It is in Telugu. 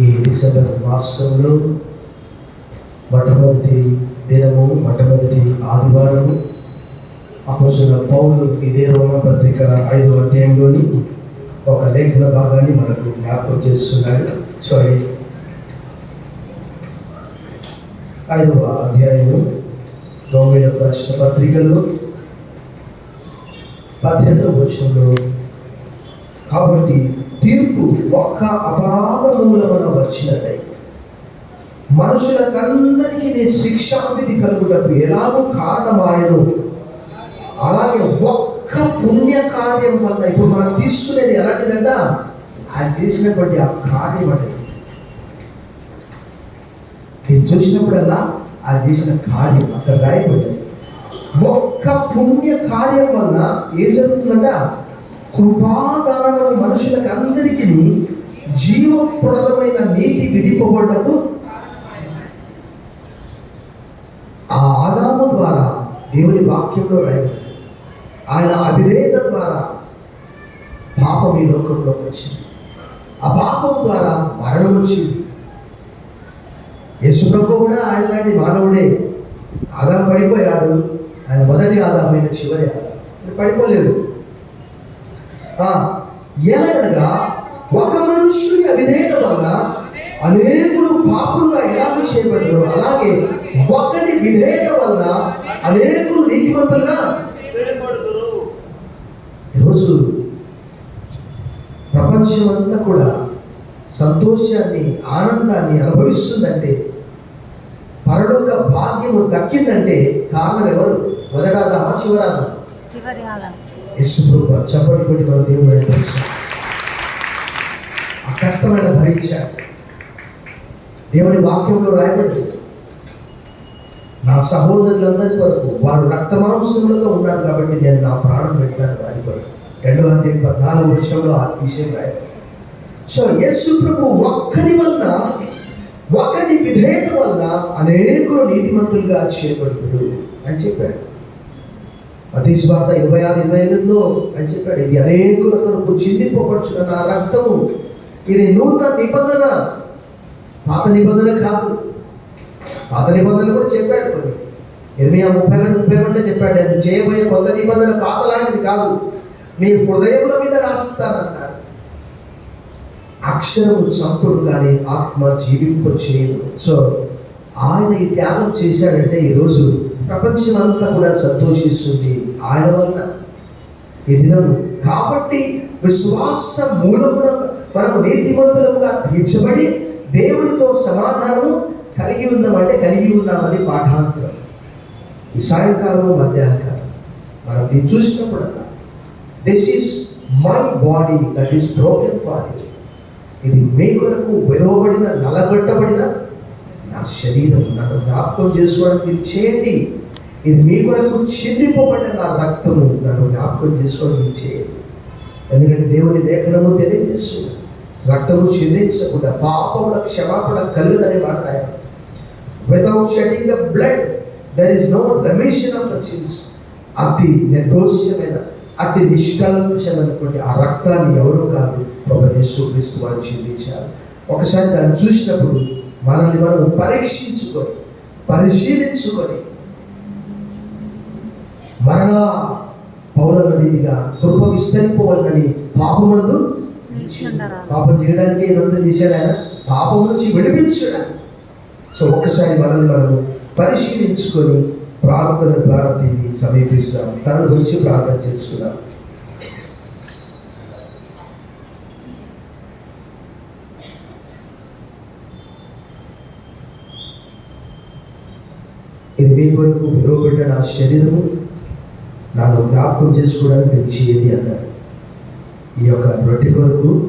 ఈ డిసెంబర్ మాసంలో మొట్టమొదటి దినము మొట్టమొదటి ఆదివారము. అపోసిన పౌరులు ఇదే రోమ పత్రిక ఐదో అధ్యాయంలోని ఒక లేఖన భాగాన్ని మనకు జ్ఞాపకం చేస్తున్నారు సారీ ఐదవ అధ్యాయము రోమిల ప్రశ్న పత్రికలో పద్దెనిమిదవ వచనంలో కాబట్టి తీర్పు ఒక్క అపరాధ మూలమున వచ్చినదై మనుషులకందరికీ నీ శిక్షావిధి కలుగుటకు ఎలాగో కారణమాయను. అలాగే ఒక్క పుణ్య కార్యం వల్ల ఇప్పుడు మనం తీసుకునేది ఎలాంటిదంట? ఆయన చేసినటువంటి ఆ కార్యం అంటే నేను చూసినప్పుడల్లా ఆయన చేసిన కార్యం అక్కడ రాయబడింది. ఒక్క పుణ్య కార్యం వల్ల ఏం జరుగుతుందంట? కృపాదానం మనుషులకు అందరికీ జీవప్రదమైన నీతి విధిపబడ్డకు ఆ ఆదాము ద్వారా దేవుని వాక్యంలో రాయబడింది. ఆయన అభిధేయత ద్వారా పాపం ఈ లోకంలో వచ్చింది. ఆ పాపం ద్వారా మరణం వచ్చింది. యశుప్రభు కూడా ఆయన లాంటి మానవుడే. ఆదాం పడిపోయాడు. ఆయన మొదటి ఆదామైన చివరి ఆదాం. పడిపోలేదు. ఆ, ఎలాగనగా ఒక మనుషుని అవిధేయత వల్ల అనేకులు పాపులుగా ఎలాగ చేయబడ్డారు అలాగే ఒకరి విధేయత వల్ల అనేకులు నీతిమంతులుగా ఈరోజు ప్రపంచమంతా కూడా సంతోషాన్ని ఆనందాన్ని అనుభవిస్తుందంటే పరలోక భాగ్యము దక్కిందంటే కారణం ఎవరు? మొదటాదామా చివరాదా చప్పటి కొట్టి మన దేవుడు ఆయన పరీక్ష. దేవుని వాక్యంలో రాయబడింది. నా సహోదరులందరి వరకు వారు రక్తమాంసములతో ఉన్నారు కాబట్టి నేను నా ప్రాణం పెడతాను వారి కొరకు రెండవ అధ్యాయం పద్నాలుగు వర్షంలో ఆ విషయం రాయబడింది. సో యేసు ప్రభు ఒక్కరి వలన ఒకరి విధేయత వలన అనేకులు నీతిమంతులుగా చేయబడుతుడు అని చెప్పాడు. మతీసు వార్త ఇరవై ఆరు ఇరవై ఎనిమిదిలో అని చెప్పాడు. ఇది అనేకుల కొరకు చిందింపబడుచున్న నా రక్తము. ఇది నూతన నిబంధన. పాత నిబంధన కాదు. పాత నిబంధన కూడా చెప్పాడు కొన్ని. ఇరవై ముప్పై రెండు ముప్పై రెండు చెప్పాడు నేను చేయబోయే కొత్త నిబంధన పాత లాంటిది కాదు. మీ హృదయముల మీద రాస్తానన్నాడు. అక్షరము చంపుడు కానీ ఆత్మ జీవింప చేయను. సో ఆయన ఈ త్యాగం చేశాడంటే ఈరోజు ప్రపంచం అంతా కూడా సంతోషిస్తుంది ఆయన వల్ల ఈ దినం కాబట్టి విశ్వాస మూలమున మనము నీతిమంతులుగా తీర్చబడి దేవుడితో సమాధానము కలిగి ఉందామంటే కలిగి ఉన్నామని పాఠాంతరం. ఈ సాయంకాలము మధ్యాహ్నకాలం మనం దీన్ని చూసినప్పుడల్లా this is my body that is broken for ఇది మీ కొరకు వెరవబడిన నలగొట్టబడిన నా శరీరం నన్ను జ్ఞాపకం చేసుకోవడానికి చేయండి. ఇది మీ కొరకు చిందింపబడిన నా రక్తము. నన్ను జ్ఞాపకం చేసుకోవడానికి చేయండి. ఎందుకంటే దేవుని లేఖనము తెలియజేస్తుంది. రక్తము చిందించకుండా పాపముల క్షమాపణ కలుగుదని మాట without shedding the blood there is no remission of the sins అతి నిర్దోషమైన అతి నిష్కల్మషమైనటువంటి ఆ రక్తాన్ని ఎవరో కాదు ప్రభు యేసు వారు చిందించారు. ఒకసారి దాన్ని చూసినప్పుడు మనల్ని మనం పరీక్షించుకొని పరిశీలించుకొని మరలా పౌరుల రీతిగా కృప విస్తరిపోవాలని పాపమందు పాపం చేయడానికి ఇదంతా చేశాడు ఆయన. పాపం నుంచి విడిపించడానికి సో ఒకసారి మనల్ని మనము పరిశీలించుకొని ప్రార్థన ద్వారా దీన్ని సమీపిస్తాం. తన గురించి ప్రార్థన చేసుకున్నాం ఇది మీ కొరకు విలువబడ్డ నా శరీరము. నన్ను జ్ఞాపకం చేసుకోవడానికి తెలిసి అన్నాడు. ఈ యొక్క రొట్టె కొరకు